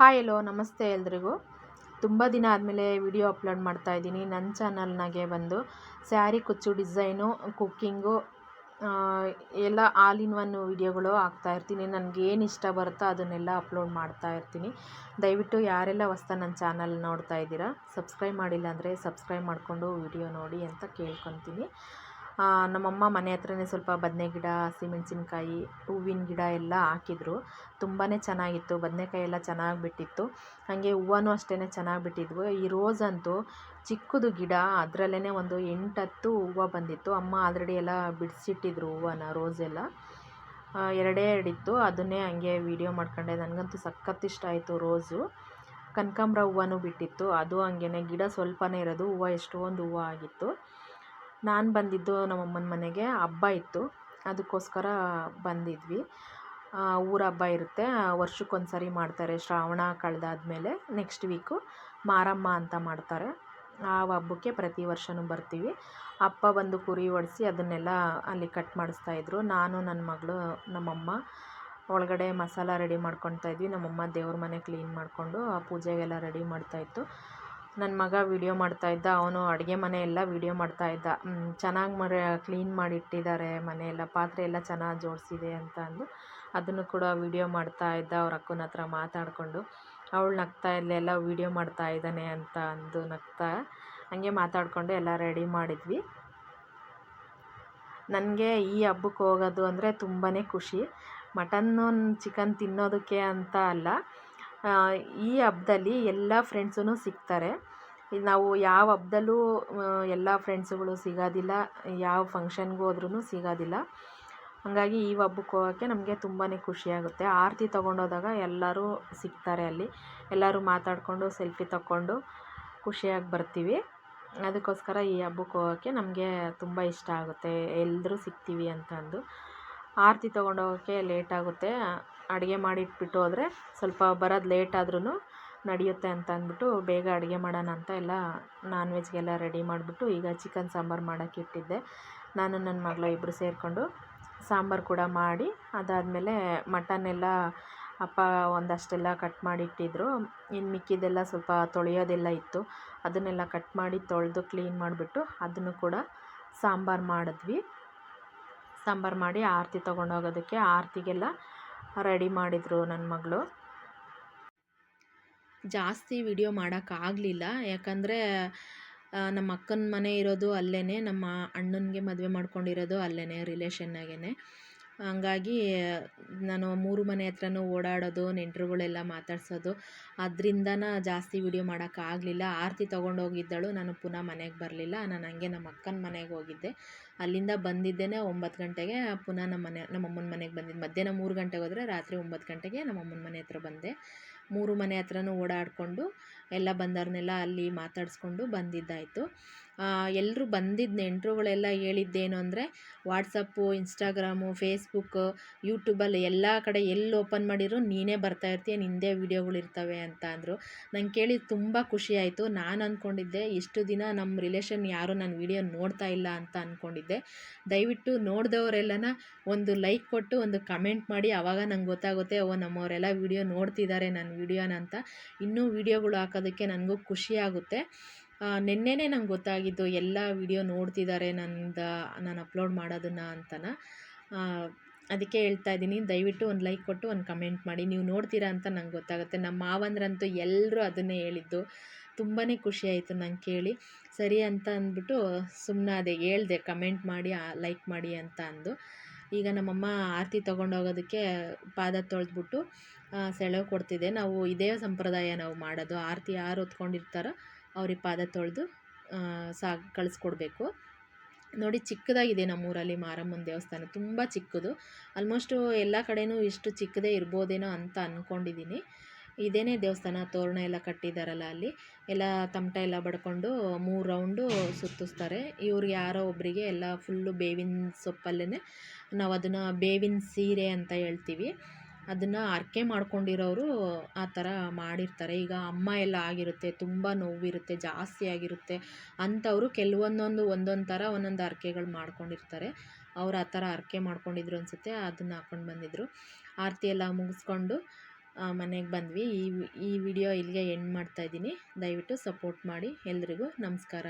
Hi ಎಲ್ಲೋ ನಮಸ್ತೆ ಎಲ್ರಿಗೂ. ತುಂಬ ದಿನ ಆದಮೇಲೆ ವಿಡಿಯೋ ಅಪ್ಲೋಡ್ ಮಾಡ್ತಾ ಇದ್ದೀನಿ. ನನ್ನ ಚಾನಲ್ನಾಗೆ ಬಂದು ಸ್ಯಾರಿ, ಕುಚ್ಚು, ಡಿಸೈನು, ಕುಕ್ಕಿಂಗು ಎಲ್ಲ ಆಲ್ ಇನ್ ಒನ್ ವಿಡಿಯೋಗಳು ಇರ್ತೀನಿ. ನನಗೆ ಏನು ಇಷ್ಟ ಬರುತ್ತೋ ಅದನ್ನೆಲ್ಲ ಅಪ್ಲೋಡ್ ಮಾಡ್ತಾ ಇರ್ತೀನಿ. ದಯವಿಟ್ಟು ಯಾರೆಲ್ಲ ಹೊಸ್ತ ನನ್ನ ಚಾನಲ್ ನೋಡ್ತಾ ಇದ್ದೀರಾ ಸಬ್ಸ್ಕ್ರೈಬ್ ಮಾಡಿಲ್ಲ ಅಂದರೆ ಸಬ್ಸ್ಕ್ರೈಬ್ ಮಾಡಿಕೊಂಡು ವಿಡಿಯೋ ನೋಡಿ ಅಂತ ಕೇಳ್ಕೊತೀನಿ. ನಮ್ಮಮ್ಮ ಮನೆ ಹತ್ರನೇ ಸ್ವಲ್ಪ ಬದನೆ ಗಿಡ, ಹಸಿಮೆಣ್ಸಿನ್ಕಾಯಿ, ಹೂವಿನ ಗಿಡ ಎಲ್ಲ ಹಾಕಿದ್ರು. ತುಂಬಾ ಚೆನ್ನಾಗಿತ್ತು. ಬದನೆಕಾಯಿ ಎಲ್ಲ ಚೆನ್ನಾಗಿ ಬಿಟ್ಟಿತ್ತು. ಹಾಗೆ ಹೂವನೂ ಅಷ್ಟೇ ಚೆನ್ನಾಗಿ ಬಿಟ್ಟಿದ್ವು. ಈ ರೋಸ್ ಅಂತೂ ಚಿಕ್ಕದು ಗಿಡ ಅದರಲ್ಲೇ ಒಂದು ಎಂಟು ಹತ್ತು ಹೂವು ಬಂದಿತ್ತು. ಅಮ್ಮ ಆಲ್ರೆಡಿ ಎಲ್ಲ ಬಿಡಿಸಿಟ್ಟಿದ್ರು ಹೂವನ, ರೋಸ್ ಎಲ್ಲ. ಎರಡೇ ಎರಡಿತ್ತು. ಅದನ್ನೇ ಹಂಗೆ ವೀಡಿಯೋ ಮಾಡ್ಕೊಂಡೆ. ನನಗಂತೂ ಸಖತ್ ಇಷ್ಟ ಆಯಿತು ರೋಸು. ಕನಕಾಂಬ್ರ ಹೂವನೂ ಬಿಟ್ಟಿತ್ತು. ಅದು ಹಂಗೆ ಗಿಡ ಸ್ವಲ್ಪನೇ ಇರೋದು. ಹೂವು ಎಷ್ಟೊಂದು ಹೂವು ಆಗಿತ್ತು. ನಾನು ಬಂದಿದ್ದು ನಮ್ಮಮ್ಮನ ಮನೆಗೆ, ಹಬ್ಬ ಇತ್ತು. ಅದಕ್ಕೋಸ್ಕರ ಬಂದಿದ್ವಿ. ಊರ ಹಬ್ಬ ಇರುತ್ತೆ. ವರ್ಷಕ್ಕೊಂದು ಸರಿ ಮಾಡ್ತಾರೆ. ಶ್ರಾವಣ ಕಳೆದಾದ್ಮೇಲೆ ನೆಕ್ಸ್ಟ್ ವೀಕು ಮಾರಮ್ಮ ಅಂತ ಮಾಡ್ತಾರೆ. ಆ ಹಬ್ಬಕ್ಕೆ ಪ್ರತಿ ವರ್ಷವೂ ಬರ್ತೀವಿ. ಅಪ್ಪ ಬಂದು ಕುರಿ ಹೊಡೆಸಿ ಅದನ್ನೆಲ್ಲ ಅಲ್ಲಿ ಕಟ್ ಮಾಡಿಸ್ತಾಯಿದ್ರು ನಾನು ನನ್ನ ಮಗಳು, ನಮ್ಮಮ್ಮ ಒಳಗಡೆ ಮಸಾಲ ರೆಡಿ ಮಾಡ್ಕೊಳ್ತಾ ಇದ್ವಿ. ನಮ್ಮಮ್ಮ ದೇವ್ರ ಮನೆ ಕ್ಲೀನ್ ಮಾಡಿಕೊಂಡು ಆ ಪೂಜೆಗೆಲ್ಲ ರೆಡಿ ಮಾಡ್ತಾಯಿತ್ತು ನನ್ನ ಮಗ ವೀಡಿಯೋ ಮಾಡ್ತಾಯಿದ್ದ ಅವನು ಅಡುಗೆ ಮನೆ ಎಲ್ಲ ವೀಡಿಯೋ ಮಾಡ್ತಾಯಿದ್ದ ಚೆನ್ನಾಗಿ ಮರೆ ಕ್ಲೀನ್ ಮಾಡಿಟ್ಟಿದ್ದಾರೆ ಮನೆಯೆಲ್ಲ ಪಾತ್ರೆ ಎಲ್ಲ ಚೆನ್ನಾಗಿ ಜೋಡಿಸಿದೆ ಅಂತ ಅಂದು ಅದನ್ನು ಕೂಡ ವೀಡಿಯೋ ಮಾಡ್ತಾಯಿದ್ದ ಅವ್ರ ಅಕ್ಕನ ಹತ್ರ ಮಾತಾಡಿಕೊಂಡು. ಅವಳು ನಗ್ತಾ ಎಲ್ಲ ವೀಡಿಯೋ ಮಾಡ್ತಾ ಇದ್ದಾನೆ ಅಂತ ಅಂದು ನಗ್ತಾ, ಹಂಗೆ ಮಾತಾಡಿಕೊಂಡು ಎಲ್ಲ ರೆಡಿ ಮಾಡಿದ್ವಿ. ನನಗೆ ಈ ಹಬ್ಬಕ್ಕೆ ಹೋಗೋದು ಅಂದರೆ ತುಂಬಾ ಖುಷಿ. ಮಟನ್ನು ಚಿಕನ್ ತಿನ್ನೋದಕ್ಕೆ ಅಂತ ಅಲ್ಲ ಈ ಹಬ್ದಲ್ಲಿ ಎಲ್ಲ ಫ್ರೆಂಡ್ಸೂ ಸಿಗ್ತಾರೆ. ನಾವು ಯಾವ ಹಬ್ದಲ್ಲೂ ಎಲ್ಲ ಫ್ರೆಂಡ್ಸುಗಳು ಸಿಗೋದಿಲ್ಲ. ಯಾವ ಫಂಕ್ಷನ್ಗೆ ಹೋದ್ರೂ ಸಿಗೋದಿಲ್ಲ. ಹಾಗಾಗಿ ಈ ಹಬ್ಬಕ್ಕೆ ಹೋಗೋಕ್ಕೆ ನಮಗೆ ತುಂಬಾ ಖುಷಿಯಾಗುತ್ತೆ ಆರತಿ ತೊಗೊಂಡೋದಾಗ ಎಲ್ಲರೂ ಸಿಗ್ತಾರೆ ಅಲ್ಲಿ. ಎಲ್ಲರೂ ಮಾತಾಡಿಕೊಂಡು ಸೆಲ್ಫಿ ತಗೊಂಡು ಖುಷಿಯಾಗಿ ಬರ್ತೀವಿ. ಅದಕ್ಕೋಸ್ಕರ ಈ ಹಬ್ಬಕ್ಕೆ ಹೋಗೋಕ್ಕೆ ನಮಗೆ ತುಂಬ ಇಷ್ಟ ಆಗುತ್ತೆ. ಎಲ್ಲರೂ ಸಿಗ್ತೀವಿ ಅಂತಂದು. ಆರತಿ ತೊಗೊಂಡೋಗೋಕ್ಕೆ ಲೇಟ್ ಆಗುತ್ತೆ. ಅಡುಗೆ ಮಾಡಿಟ್ಬಿಟ್ಟು ಹೋದರೆ ಸ್ವಲ್ಪ ಬರೋದು ಲೇಟ್ ಆದ್ರೂ ನಡೆಯುತ್ತೆ ಅಂತ ಅಂದ್ಬಿಟ್ಟು ಬೇಗ ಅಡುಗೆ ಮಾಡೋಣ ಅಂತ ಎಲ್ಲ ನಾನ್ ವೆಜ್ಗೆಲ್ಲ ರೆಡಿ ಮಾಡಿಬಿಟ್ಟು ಈಗ ಚಿಕನ್ ಸಾಂಬಾರು ಮಾಡೋಕ್ಕಿಟ್ಟಿದ್ದೆ ನಾನು ನನ್ನ ಮಗಳು ಇಬ್ಬರು ಸೇರಿಕೊಂಡು ಸಾಂಬಾರು ಕೂಡ ಮಾಡಿ, ಅದಾದಮೇಲೆ ಮಟನ್ನೆಲ್ಲ ಅಪ್ಪ ಒಂದಷ್ಟೆಲ್ಲ ಕಟ್ ಮಾಡಿಟ್ಟಿದ್ರು. ಇನ್ನು ಮಿಕ್ಕಿದ್ದೆಲ್ಲ ಸ್ವಲ್ಪ ತೊಳೆಯೋದೆಲ್ಲ ಇತ್ತು. ಅದನ್ನೆಲ್ಲ ಕಟ್ ಮಾಡಿ ತೊಳೆದು ಕ್ಲೀನ್ ಮಾಡಿಬಿಟ್ಟು ಅದನ್ನು ಕೂಡ ಸಾಂಬಾರು ಮಾಡಿದ್ವಿ. ಸಾಂಬಾರು ಮಾಡಿ ಆರತಿ ತೊಗೊಂಡೋಗೋದಕ್ಕೆ ಆರತಿಗೆಲ್ಲ ರೆಡಿ ಮಾಡಿದರು ನನ್ನ ಮಗಳು. ಜಾಸ್ತಿ ವಿಡಿಯೋ ಮಾಡೋಕ್ಕಾಗಲಿಲ್ಲ ಯಾಕಂದರೆ ನಮ್ಮ ಅಕ್ಕನ ಮನೆ ಇರೋದು ಅಲ್ಲೇ ನಮ್ಮ ಅಣ್ಣನಿಗೆ ಮದುವೆ ಮಾಡ್ಕೊಂಡಿರೋದು ಅಲ್ಲೇ ರಿಲೇಷನ್ನಾಗೇ ಹಂಗಾಗಿ ನಾನು ಮೂರು ಮನೆ ಹತ್ರನೂ ಓಡಾಡೋದು, ನೆಂಟರುಗಳೆಲ್ಲ ಮಾತಾಡ್ಸೋದು. ಅದರಿಂದ ಜಾಸ್ತಿ ವಿಡಿಯೋ ಮಾಡೋಕ್ಕಾಗಲಿಲ್ಲ. ಆರತಿ ತೊಗೊಂಡೋಗಿದ್ದಳು, ನಾನು ಪುನಃ ಮನೆಗೆ ಬರಲಿಲ್ಲ. ನಾನು ಹಂಗೆ ನಮ್ಮ ಅಕ್ಕನ ಮನೆಗೆ ಹೋಗಿದ್ದೆ. ಅಲ್ಲಿಂದ ಬಂದಿದ್ದೇನೆ ಒಂಬತ್ತು ಗಂಟೆಗೆ, ಪುನಃ ನಮ್ಮ ಮನೆ, ನಮ್ಮ ಅಮ್ಮನ ಮನೆಗೆ ಬಂದಿದ್ದು. ಮಧ್ಯಾಹ್ನ ಮೂರು ಗಂಟೆಗೆ ಹೋದರೆ ರಾತ್ರಿ ಒಂಬತ್ತು ಗಂಟೆಗೆ ನಮ್ಮ ಅಮ್ಮನ ಮನೆ ಹತ್ರ ಬಂದೆ. ಮೂರು ಮನೆ ಹತ್ರನೂ ಓಡಾಡಿಕೊಂಡು ಎಲ್ಲ ಬಂದವ್ರನ್ನೆಲ್ಲ ಅಲ್ಲಿ ಮಾತಾಡಿಸ್ಕೊಂಡು ಬಂದಿದ್ದಾಯಿತು. ಎಲ್ಲರೂ ಬಂದಿದ್ದ ನೆಂಟರುಗಳೆಲ್ಲ ಹೇಳಿದ್ದೇನು ಅಂದರೆ ವಾಟ್ಸಪ್ಪು ಇನ್ಸ್ಟಾಗ್ರಾಮು ಫೇಸ್ಬುಕ್ಕು ಯೂಟ್ಯೂಬಲ್ಲಿ ಎಲ್ಲ ಕಡೆ ಎಲ್ಲಿ ಓಪನ್ ಮಾಡಿದ್ರು ನೀನೇ ಬರ್ತಾ ಇರ್ತೀಯ, ನಿಂದೇ ವೀಡಿಯೋಗಳಿರ್ತವೆ ಅಂತ ಅಂದರು. ನಂಗೆ ಕೇಳಿ ತುಂಬ ಖುಷಿ ಆಯಿತು. ನಾನು ಅಂದ್ಕೊಂಡಿದ್ದೆ ಇಷ್ಟು ದಿನ ನಮ್ಮ ರಿಲೇಷನ್ ಯಾರೂ ನನ್ನ ವೀಡಿಯೋ ನೋಡ್ತಾ ಇಲ್ಲ ಅಂತ ಅಂದ್ಕೊಂಡಿದ್ದೆ ದಯವಿಟ್ಟು ನೋಡಿದವರೆಲ್ಲನ ಒಂದು ಲೈಕ್ ಕೊಟ್ಟು ಒಂದು ಕಮೆಂಟ್ ಮಾಡಿ ಆವಾಗ ನಂಗೆ ಗೊತ್ತಾಗುತ್ತೆ, ಓ, ನಮ್ಮವರೆಲ್ಲ ವೀಡಿಯೋ ನೋಡ್ತಿದ್ದಾರೆ ನನ್ನ ವೀಡಿಯೋನ ಅಂತ. ಇನ್ನೂ ವೀಡಿಯೋಗಳು ಹಾಕೋದಕ್ಕೆ ನನಗೂ ಖುಷಿಯಾಗುತ್ತೆ ನಿನ್ನೆನೇ ನಂಗೆ ಗೊತ್ತಾಗಿದ್ದು ಎಲ್ಲ ವಿಡಿಯೋ ನೋಡ್ತಿದ್ದಾರೆ ನಂದು, ನಾನು ಅಪ್ಲೋಡ್ ಮಾಡೋದನ್ನು ಅಂತನ. ಅದಕ್ಕೆ ಹೇಳ್ತಾ ಇದ್ದೀನಿ, ದಯವಿಟ್ಟು ಒಂದು ಲೈಕ್ ಕೊಟ್ಟು ಒಂದು ಕಮೆಂಟ್ ಮಾಡಿ. ನೀವು ನೋಡ್ತೀರಾ ಅಂತ ನಂಗೆ ಗೊತ್ತಾಗುತ್ತೆ. ನಮ್ಮ ಮಾವಂದ್ರಂತೂ ಎಲ್ಲರೂ ಅದನ್ನೇ ಹೇಳಿದ್ದು. ತುಂಬಾ ಖುಷಿ ಆಯಿತು ನಂಗೆ ಕೇಳಿ. ಸರಿ ಅಂತ ಅಂದ್ಬಿಟ್ಟು ಸುಮ್ಮನೆ ಅದೇ ಹೇಳ್ದೆ ಕಮೆಂಟ್ ಮಾಡಿ ಲೈಕ್ ಮಾಡಿ ಅಂತ ಅಂದು. ಈಗ ನಮ್ಮಮ್ಮ ಆರತಿ ತೊಗೊಂಡೋಗೋದಕ್ಕೆ ಪಾದ ತೊಳೆದ್ಬಿಟ್ಟು ಸೆಳವು ಕೊಡ್ತಿದ್ದೆ ನಾವು ಇದೇ ಸಂಪ್ರದಾಯ ನಾವು ಮಾಡೋದು. ಆರತಿ ಯಾರು ಹೊತ್ಕೊಂಡಿರ್ತಾರೋ ಅವ್ರಿಗೆ ಪಾದ ತೊಳೆದು ಸಾಗಿ ಕಳಿಸ್ಕೊಡ್ಬೇಕು. ನೋಡಿ, ಚಿಕ್ಕದಾಗಿದೆ ನಮ್ಮೂರಲ್ಲಿ ಮಾರಮ್ಮನ ದೇವಸ್ಥಾನ, ತುಂಬ ಚಿಕ್ಕದು. ಆಲ್ಮೋಸ್ಟು ಎಲ್ಲ ಕಡೆಯೂ ಇಷ್ಟು ಚಿಕ್ಕದೇ ಇರ್ಬೋದೇನೋ ಅಂತ ಅಂದ್ಕೊಂಡಿದ್ದೀನಿ ಇದೇನೇ ದೇವಸ್ಥಾನ, ತೋರಣ ಎಲ್ಲ ಕಟ್ಟಿದ್ದಾರಲ್ಲ ಅಲ್ಲಿ. ಎಲ್ಲ ತಮಟ ಎಲ್ಲ ಬಡ್ಕೊಂಡು ಮೂರು ರೌಂಡು ಸುತ್ತಿಸ್ತಾರೆ. ಇವ್ರಿಗೆ ಯಾರೋ ಒಬ್ಬರಿಗೆ ಎಲ್ಲ ಫುಲ್ಲು ಬೇವಿನ ಸೊಪ್ಪಲ್ಲೇ ನಾವು ಅದನ್ನು ಬೇವಿನ ಸೀರೆ ಅಂತ ಹೇಳ್ತೀವಿ. ಅದನ್ನು ಹರ್ಕೆ ಮಾಡ್ಕೊಂಡಿರೋರು ಆ ಥರ ಮಾಡಿರ್ತಾರೆ. ಈಗ ಅಮ್ಮ ಎಲ್ಲ ಆಗಿರುತ್ತೆ, ತುಂಬ ನೋವಿರುತ್ತೆ, ಜಾಸ್ತಿ ಆಗಿರುತ್ತೆ ಅಂಥವರು ಕೆಲವೊಂದೊಂದು ಒಂದೊಂದು ಥರ ಒಂದೊಂದು ಹರಕೆಗಳು ಮಾಡ್ಕೊಂಡಿರ್ತಾರೆ. ಅವ್ರು ಆ ಥರ ಹರಕೆ ಮಾಡ್ಕೊಂಡಿದ್ರು ಅನಿಸುತ್ತೆ, ಅದನ್ನು ಹಾಕ್ಕೊಂಡು ಬಂದಿದ್ದರು ಆರತಿ ಎಲ್ಲ ಮುಗಿಸ್ಕೊಂಡು ಮನೆಗೆ ಬಂದ್ವಿ. ಈ ಈ ವಿಡಿಯೋ ಇಲ್ಲಿಗೆ ಎಂಡ್ ಮಾಡ್ತಾಯಿದ್ದೀನಿ ದಯವಿಟ್ಟು ಸಪೋರ್ಟ್ ಮಾಡಿ ಎಲ್ರಿಗೂ ನಮಸ್ಕಾರ.